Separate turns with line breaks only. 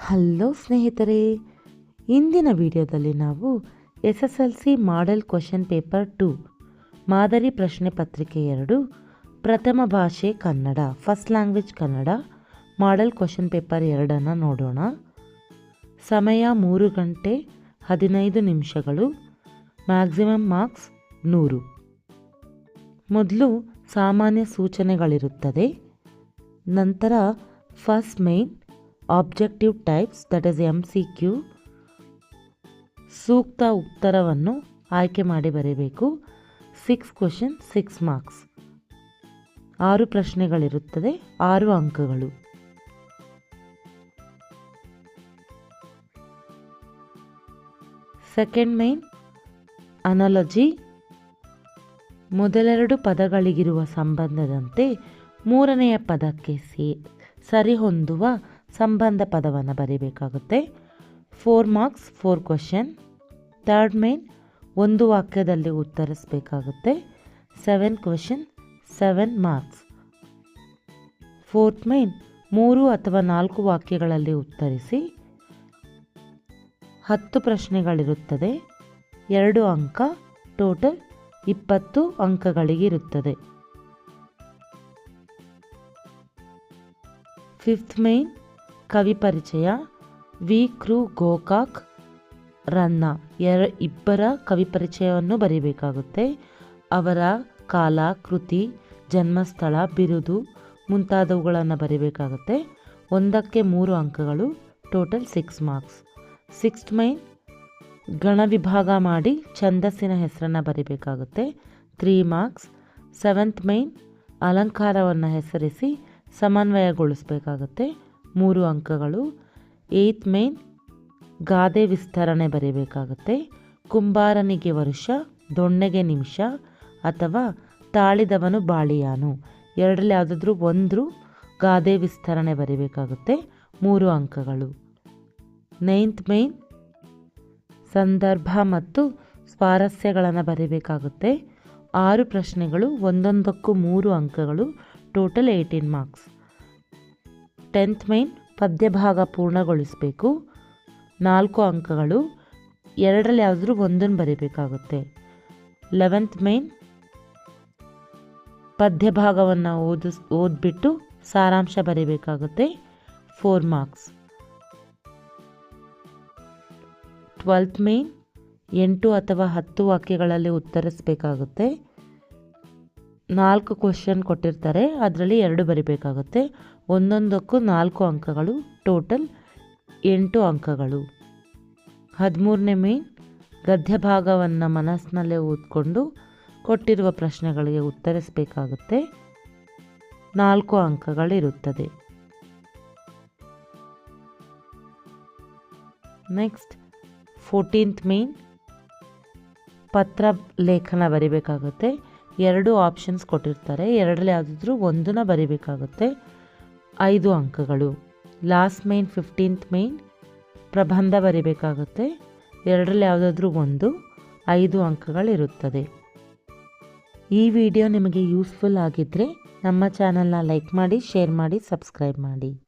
Hello ಸ್ನೇಹಿತರೆ, ಇಂದಿನ ವಿಡಿಯೋದಲ್ಲಿ ನಾವು S S L C model question paper two, ಮಾದರಿ ಪ್ರಶ್ನೆ ಪತ್ರಿಕೆ ಎರಡು, ಪ್ರಥಮ ಭಾಷೆ Kannada, first language Kannada, model question paper ಎರಡನ್ನು ನೋಡೋಣ. ಸಮಯ ಮೂರು ಗಂಟೆ ಹದಿನೈದು ನಿಮಿಷಗಳು, ಮ್ಯಾಕ್ಸಿಮಮ್ ಮಾರ್ಕ್ಸ್ ನೂರು. ಮೊದಲು ಸಾಮಾನ್ಯ ಸೂಚನೆಗಳಿರುತ್ತದೆ. ನಂತರ first main objective types that is M C Q ಸೂಕ್ತ ಉತ್ತರವನ್ನು ಆಯ್ಕೆ ಮಾಡಿ ಬರೀಬೇಕು. ಸಿಕ್ಸ್ ಕ್ವಶನ್ ಸಿಕ್ಸ್ ಮಾರ್ಕ್ಸ್ ಆರು ಪ್ರಶ್ನೆಗಳಿರುತ್ತದೆ, ಆರು ಅಂಕಗಳು. ಸೆಕೆಂಡ್ ಮೈನ್ ಅನಾಲಜಿ ಮೊದಲೆರಡು ಪದಗಳಿಗಿರುವ ಸಂಬಂಧದಂತೆ ಮೂರನೆಯ ಪದಕ್ಕೆ ಸೇ, ಸರಿಹೊಂದುವ ಸಂಬಂಧ ಪದವನ್ನು ಬರೀಬೇಕಾಗುತ್ತೆ. Four marks four question third main ಒಂದು ವಾಕ್ಯದಲ್ಲಿ ಉತ್ತರಿಸಬೇಕಾಗುತ್ತೆ. Seven question seven marks fourth main ಮೂರು ಅಥವಾ ನಾಲ್ಕು ವಾಕ್ಯಗಳಲ್ಲಿ ಉತ್ತರಿಸಿ. ಹತ್ತು ಪ್ರಶ್ನೆಗಳಿರುತ್ತದೆ. ಎರಡು ಅಂಕ ಟೋಟಲ್ ಇಪ್ಪತ್ತು ಅಂಕಗಳಿಗಿರುತ್ತದೆ. ಫಿಫ್ತ್ ಮೈನ್ ಕವಿ ಪರಿಚಯ ವಿ. ಕ್ರೂ ಗೋಕಾಕ್. ರನ್ನ. ಎರ ಇಬ್ಬರ ಕವಿ ಪರಿಚಯವನ್ನು ಬರೀಬೇಕಾಗುತ್ತೆ. ಅವರ ಕಾಲ, ಕೃತಿ, ಜನ್ಮಸ್ಥಳ, ಬಿರುದು ಮುಂತಾದವುಗಳನ್ನು ಬರೀಬೇಕಾಗುತ್ತೆ. ಒಂದಕ್ಕೆ ಮೂರು ಅಂಕಗಳು, total six marks. Sixth main, ಗಣ ವಿಭಾಗ ಮಾಡಿ ಛಂದಸ್ಸಿನ ಹೆಸರನ್ನು ಬರೀಬೇಕಾಗುತ್ತೆ. Three marks. ಸೆವೆಂತ್ ಮೈನ್, ಅಲಂಕಾರವನ್ನು ಹೆಸರಿಸಿ ಸಮನ್ವಯಗೊಳಿಸಬೇಕಾಗುತ್ತೆ. ಮೂರು ಅಂಕಗಳು. ಏತ್ ಮೇನ್, ಗಾದೆ ವಿಸ್ತರಣೆ ಬರೀಬೇಕಾಗುತ್ತೆ. ಕುಂಬಾರನಿಗೆ ವರುಷ, ದೊಣ್ಣೆಗೆ ನಿಮಿಷ, ಅಥವಾ ತಾಳಿದವನು ಬಾಳಿಯಾನು. ಎರಡರಲ್ಲಿ ಯಾವುದಾದ್ರೂ ಒಂದು ಗಾದೆ ವಿಸ್ತರಣೆ ಬರೀಬೇಕಾಗುತ್ತೆ. ಮೂರು ಅಂಕಗಳು. ನೈನ್ತ್ ಮೇನ್, ಸಂದರ್ಭ ಮತ್ತು ಸ್ವಾರಸ್ಯಗಳನ್ನು ಬರೀಬೇಕಾಗುತ್ತೆ. ಆರು ಪ್ರಶ್ನೆಗಳು, ಒಂದೊಂದಕ್ಕೂ ಮೂರು ಅಂಕಗಳು, total eighteen marks. Tenth main ಪದ್ಯಭಾಗ ಪೂರ್ಣಗೊಳಿಸಬೇಕು. ನಾಲ್ಕು ಅಂಕಗಳು. ಎರಡರಲ್ಲಿ ಯಾವುದಾದ್ರೂ ಒಂದನ್ನು ಬರೀಬೇಕಾಗುತ್ತೆ. ಲೆವೆಂತ್ ಮೈನ್ ಪದ್ಯಭಾಗವನ್ನು ಓದಿಸ್ ಓದ್ಬಿಟ್ಟು ಸಾರಾಂಶ ಬರೀಬೇಕಾಗುತ್ತೆ. Four marks. ಟ್ವೆಲ್ತ್ ಮೇನ್ ಎಂಟು ಅಥವಾ ಹತ್ತು ವಾಕ್ಯಗಳಲ್ಲಿ ಉತ್ತರಿಸಬೇಕಾಗುತ್ತೆ. ನಾಲ್ಕು ಕ್ವಶನ್ ಕೊಟ್ಟಿರ್ತಾರೆ. ಅದರಲ್ಲಿ ಎರಡು ಬರಿಬೇಕಾಗುತ್ತೆ. ಒಂದೊಂದಕ್ಕೂ ನಾಲ್ಕು ಅಂಕಗಳು ಟೋಟಲ್ ಎಂಟು ಅಂಕಗಳು. ಹದಿಮೂರನೇ ಮೇನ್ ಗದ್ಯ ಭಾಗವನ್ನು ಮನಸ್ಸಿನಲ್ಲೇ ಓದ್ಕೊಂಡು ಕೊಟ್ಟಿರುವ ಪ್ರಶ್ನೆಗಳಿಗೆ ಉತ್ತರಿಸಬೇಕಾಗುತ್ತೆ. ನಾಲ್ಕು ಅಂಕಗಳಿರುತ್ತದೆ. ನೆಕ್ಸ್ಟ್ ಫೋರ್ಟೀನ್ತ್ ಮೇನ್ ಪತ್ರ ಲೇಖನ ಬರಿಬೇಕಾಗುತ್ತೆ. ಎರಡು ಆಪ್ಷನ್ಸ್ ಕೊಟ್ಟಿರ್ತಾರೆ. ಎರಡರಲ್ಲಿ ಯಾವುದಾದ್ರೂ ಒಂದನ್ನು ಬರಿಬೇಕಾಗುತ್ತೆ. ಐದು ಅಂಕಗಳು. ಲಾಸ್ಟ್ ಮೈನ್ ಫಿಫ್ಟೀನ್ತ್ ಮೈನ್ ಪ್ರಬಂಧ ಬರೀಬೇಕಾಗುತ್ತೆ. ಎರಡರಲ್ಲಿ ಯಾವುದಾದ್ರೂ ಒಂದು, ಐದು ಅಂಕಗಳಿರುತ್ತದೆ. ಈ ವಿಡಿಯೋ ನಿಮಗೆ ಯೂಸ್ಫುಲ್ ಆಗಿದ್ದರೆ ನಮ್ಮ ಚಾನಲ್ನ ಲೈಕ್ ಮಾಡಿ ಶೇರ್ ಮಾಡಿ ಸಬ್ಸ್ಕ್ರೈಬ್ ಮಾಡಿ.